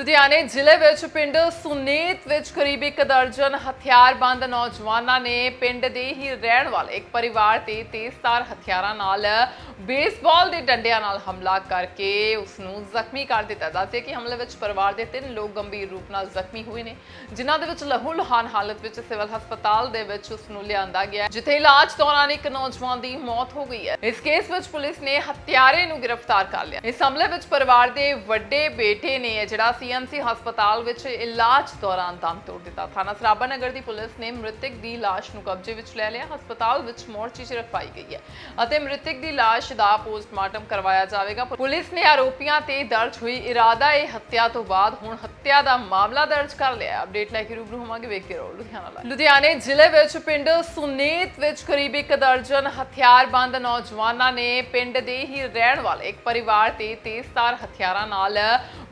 ਲੁਧਿਆਣੇ ਜ਼ਿਲ੍ਹੇ ਵਿੱਚ ਪਿੰਡ ਸੁਨੀਤ ਵਿੱਚ ਕਰੀਬ ਇੱਕ ਦਰਜਨ ਹਥਿਆਰਬੰਦ ਨੌਜਵਾਨਾਂ ਨੇ ਪਿੰਡ ਦੇ ਹੀ ਰਹਿਣ ਵਾਲੇ ਇੱਕ ਪਰਿਵਾਰ ਤੇ ਤੇਜ਼ਧਾਰ ਹਥਿਆਰਾਂ ਨਾਲ ਬੇਸਬਾਲ ਦੇ ਡੰਡਿਆਂ ਨਾਲ ਹਮਲਾ ਕਰਕੇ ਉਸ ਨੂੰ ਜ਼ਖਮੀ ਕਰ ਦਿੱਤਾ। ਦੱਸਦੇ ਕਿ ਹਮਲੇ ਵਿੱਚ ਪਰਿਵਾਰ ਦੇ ਤਿੰਨ ਲੋਕ ਗੰਭੀਰ ਰੂਪ ਨਾਲ ਜ਼ਖਮੀ ਹੋਏ ਨੇ, ਜਿਨ੍ਹਾਂ ਦੇ ਵਿੱਚ ਲਹੂ ਲੁਹਾਨ ਹਾਲਤ ਵਿੱਚ ਸਿਵਲ ਹਸਪਤਾਲ ਦੇ ਵਿੱਚ ਉਸ ਨੂੰ ਲਿਆਂਦਾ ਗਿਆ ਜਿੱਥੇ ਇਲਾਜ ਦੌਰਾਨ ਇੱਕ ਨੌਜਵਾਨ ਦੀ ਮੌਤ ਹੋ ਗਈ ਹੈ। ਇਸ ਕੇਸ ਵਿੱਚ ਪੁਲਿਸ ਨੇ ਹੱਤਿਆਰੇ ਨੂੰ ਗ੍ਰਿਫਤਾਰ ਕਰ ਲਿਆ। ਇਸ ਹਮਲੇ ਵਿੱਚ ਪਰਿਵਾਰ ਦੇ ਵੱਡੇ ਬੇਟੇ ਨੇ, ਜਿਹੜਾ ਸੀਐਮਸੀ ਹਸਪਤਾਲ ਵਿੱਚ ਇਲਾਜ ਦੌਰਾਨ ਦਮ ਤੋੜ ਦਿੱਤਾ। ਥਾਣਾ ਸਰਾਭਾ ਨਗਰ ਦੀ ਪੁਲਿਸ ਨੇ ਮ੍ਰਿਤਕ ਦੀ ਲਾਸ਼ ਨੂੰ ਕਬਜ਼ੇ ਵਿੱਚ ਲੈ ਲਿਆ। ਹਸਪਤਾਲ ਵਿੱਚ ਮੋਰਚੀ 'ਚ ਰਖਵਾਈ ਗਈ ਹੈ ਅਤੇ ਮ੍ਰਿਤਕ ਦੀ ਲਾਸ਼ ਦਾ ਪੋਸਟਮਾਰਟਮ ਕਰਵਾਇਆ ਜਾਵੇਗਾ। ਪੁਲਿਸ ਨੇ ਆਰੋਪੀਆਂ ਤੇ ਦਰਜ ਹੋਈ ਇਰਾਦਾ ਇਹ ਹੱਤਿਆ ਤੋਂ ਬਾਅਦ ਹੁਣ ਹੱਤਿਆ ਦਾ ਮਾਮਲਾ ਦਰਜ ਕਰ ਲਿਆ। ਅਪਡੇਟ ਲੈ ਕੇ ਰੂਬਰੂ ਹੋਵਾਂਗੇ ਵੇਖ ਰਹੋ ਲੁਧਿਆਣਾ ਲਾਈਵ ਲੁਧਿਆਣੇ ਜ਼ਿਲ੍ਹੇ ਵਿੱਚ ਪਿੰਡ ਸੁਨੀਤ ਵਿੱਚ ਕਰੀਬ ਇੱਕ ਦਰਜਨ ਹਥਿਆਰਬੰਦ ਨੌਜਵਾਨਾਂ ਨੇ ਪਿੰਡ ਦੇ ਹੀ ਰਹਿਣ ਵਾਲੇ ਇੱਕ ਪਰਿਵਾਰ ਤੇ ਤੇਜ਼ਧਾਰ ਹਥਿਆਰਾਂ ਨਾਲ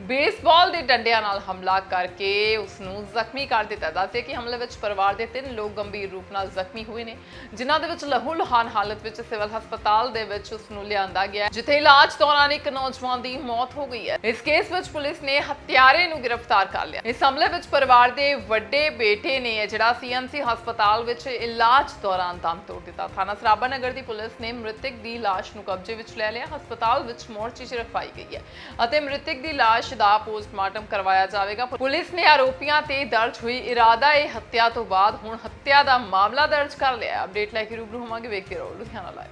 ਬੇਸਬਾਲ ਦੇ ਡੰਡਿਆਂ ਨਾਲ ਹਮਲਾ ਕਰਕੇ ਉਸ ਨੂੰ ਜ਼ਖਮੀ ਕਰ ਦਿੱਤਾ। ਦੱਸਦੇ ਕਿ ਹਮਲੇ ਵਿੱਚ ਪਰਿਵਾਰ ਦੇ ਤਿੰਨ ਲੋਕ ਗੰਭੀਰ ਰੂਪ ਨਾਲ ਜ਼ਖਮੀ ਹੋਏ ਨੇ, ਜਿਨ੍ਹਾਂ ਦੇ ਵਿੱਚ ਲਹੂ ਲੁਹਾਨ ਹਾਲਤ ਵਿੱਚ ਸਿਵਲ ਹਸਪਤਾਲ ਦੇ ਵਿੱਚ ਉਸ ਨੂੰ ਲਿਆਂਦਾ ਗਿਆ ਜਿੱਥੇ ਇਲਾਜ ਦੌਰਾਨ ਇੱਕ ਨੌਜਵਾਨ ਦੀ ਮੌਤ ਹੋ ਗਈ ਹੈ। ਇਸ ਕੇਸ ਵਿੱਚ ਪੁਲਿਸ ਨੇ ਹੱਤਿਆਰੇ ਨੂੰ ਗ੍ਰਿਫਤਾਰ ਕਰ ਲਿਆ। ਇਸ ਹਮਲੇ ਵਿੱਚ ਪਰਿਵਾਰ ਦੇ ਵੱਡੇ ਬੇਟੇ ਨੇ ਜਿਹੜਾ ਸੀਐਮਸੀ ਹਸਪਤਾਲ ਵਿੱਚ ਇਲਾਜ ਦੌਰਾਨ ਦਮ ਤੋੜ ਦਿੱਤਾ। ਥਾਣਾ ਸਰਾਭਾ ਨਗਰ ਦੀ ਪੁਲਿਸ ਨੇ ਮ੍ਰਿਤਕ ਦੀ ਲਾਸ਼ ਨੂੰ ਕਬਜ਼ੇ ਵਿੱਚ ਲੈ ਲਿਆ। ਹਸਪਤਾਲ ਵਿੱਚ ਮੋਰਚੀ 'ਚ ਰਖਵਾਈ ਗਈ ਹੈ ਅਤੇ ਮ੍ਰਿਤਕ ਦੀ ਲਾਸ਼ ਦਾ ਪੋਸਟਮਾਰਟਮ ਕਰਵਾਇਆ ਜਾਵੇਗਾ। ਪੁਲਿਸ ਨੇ ਆਰੋਪੀਆਂ ਤੇ ਦਰਜ ਹੋਈ ਇਰਾਦਾ ਇਹ ਹੱਤਿਆ ਤੋਂ ਬਾਅਦ ਹੁਣ ਹੱਤਿਆ ਦਾ ਮਾਮਲਾ ਦਰਜ ਕਰ ਲਿਆ ਅਪਡੇਟ ਲੈ ਕੇ ਰੂਬਰੂ ਹੋਵਾਂਗੇ। ਵੇਖ ਰਹੋ ਲੁਧਿਆਣਾ ਲਾਈਵ